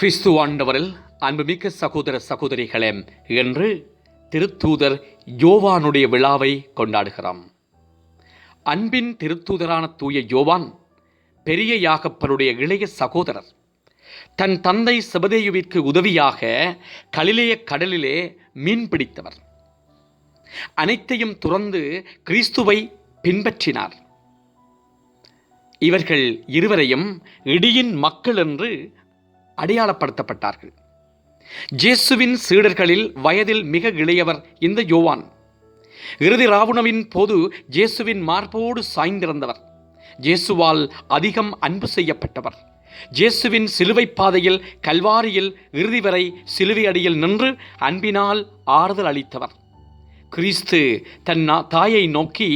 கிறிஸ்து ஆண்டவரில் அன்புமிக்க சகோதர சகோதரிகளே என்று திருத்தூதர் யோவானுடைய விழாவை கொண்டாடுகிறோம். அன்பின் திருத்தூதரான தூய யோவான் பெரிய யாகப்பருடைய இளைய சகோதரர் தன் தந்தை செபதேயுவிற்கு உதவியாக கலிலேய கடலிலே மீன் பிடித்தவர். அனைத்தையும் துறந்து கிறிஸ்துவை பின்பற்றினார். இவர்கள் இருவரையும் இடியின் மக்கள் என்று அடையாளப்படுத்தப்பட்டார்கள். ஜேசுவின் சீடர்களில் வயதில் மிக இளையவர் இந்த யோவான். இறுதி ராவுணவின் போது ஜேசுவின் மார்போடு சாய்ந்திருந்தவர். ஜேசுவால் அதிகம் அன்பு செய்யப்பட்டவர். ஜேசுவின் சிலுவை பாதையில் கல்வாரியில் இறுதி வரை சிலுவை அடியில் நின்று அன்பினால் ஆறுதல் அளித்தவர். கிறிஸ்து தன் தாயை நோக்கி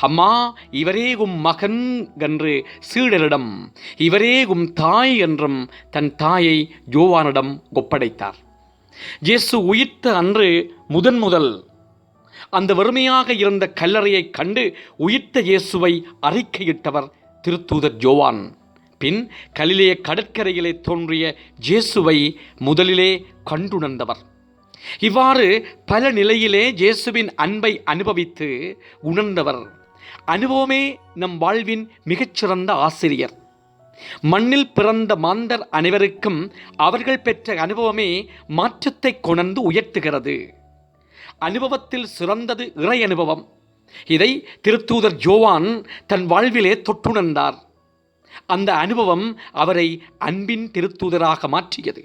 அம்மா இவரே உம் மகன் என்று சீடரிடம் இவரே உம் தாய் என்றும் தன் தாயை யோவானிடம் ஒப்படைத்தார். இயேசு உயிர்த்த அன்று முதன் முதல் அந்த வறுமையாக இருந்த கல்லறையைக் கண்டு உயிர்த்த இயேசுவை அறிக்கையிட்டவர் திருத்தூதர் ஜோவான் பின் கலிலேய கடற்கரையிலே தோன்றிய இயேசுவை முதலிலே கண்டுணர்ந்தவர். இவ்வாறு பல நிலையிலே இயேசுவின் அன்பை அனுபவித்து உணர்ந்தவர். அனுபவமே நம் வாழ்வின் மிகச்சிறந்த ஆசிரியர். மண்ணில் பிறந்த மாந்தர் அனைவருக்கும் அவர்கள் பெற்ற அனுபவமே மாற்றத்தை கொணர்ந்து உயர்த்துகிறது. அனுபவத்தில் சிறந்தது இறை அனுபவம். இதை திருத்தூதர் ஜோவான் தன் வாழ்விலே தொட்டுணர்ந்தார் அந்த அனுபவம் அவரை அன்பின் திருத்தூதராக மாற்றியது.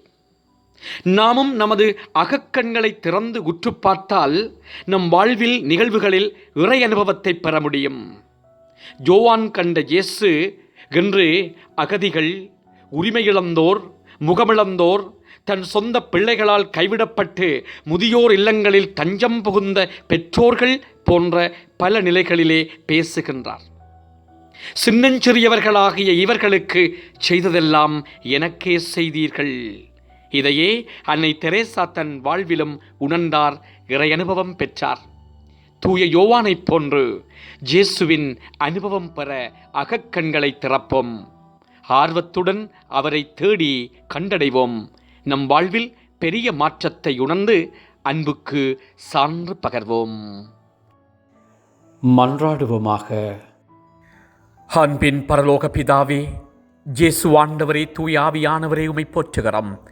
நாமும் நமது அகக்கண்களை திறந்து உற்று பார்த்தால் நம் வாழ்வில் நிகழ்வுகளில் இறை அனுபவத்தை பெற முடியும். ஜோவான் கண்ட இயேசு என்று அகதிகள் உரிமையிழந்தோர் முகமிழந்தோர் தன் சொந்த பிள்ளைகளால் கைவிடப்பட்டு முதியோர் இல்லங்களில் தஞ்சம் புகுந்த பெற்றோர்கள் போன்ற பல நிலைகளிலே பேசுகின்றார். சின்னஞ்சிறியவர்களாகிய இவர்களுக்கு செய்ததெல்லாம் எனக்கே செய்தீர்கள். இதையே அன்னை தெரேசா தன் வாழ்விலும் உணர்ந்தார் இறை அனுபவம் பெற்றார். தூய யோவானைப் போன்று ஜேசுவின் அனுபவம் பெற அகக்கண்களை திறப்போம். ஆர்வத்துடன் அவரை தேடி கண்டடைவோம். நம் வாழ்வில் பெரிய மாற்றத்தை உணர்ந்து அன்புக்கு சான்று பகர்வோம். மன்றாடுவோமாக. அன்பின் பரலோக பிதாவே ஜேசு ஆண்டவரே தூய உமை போற்றுகிறோம்.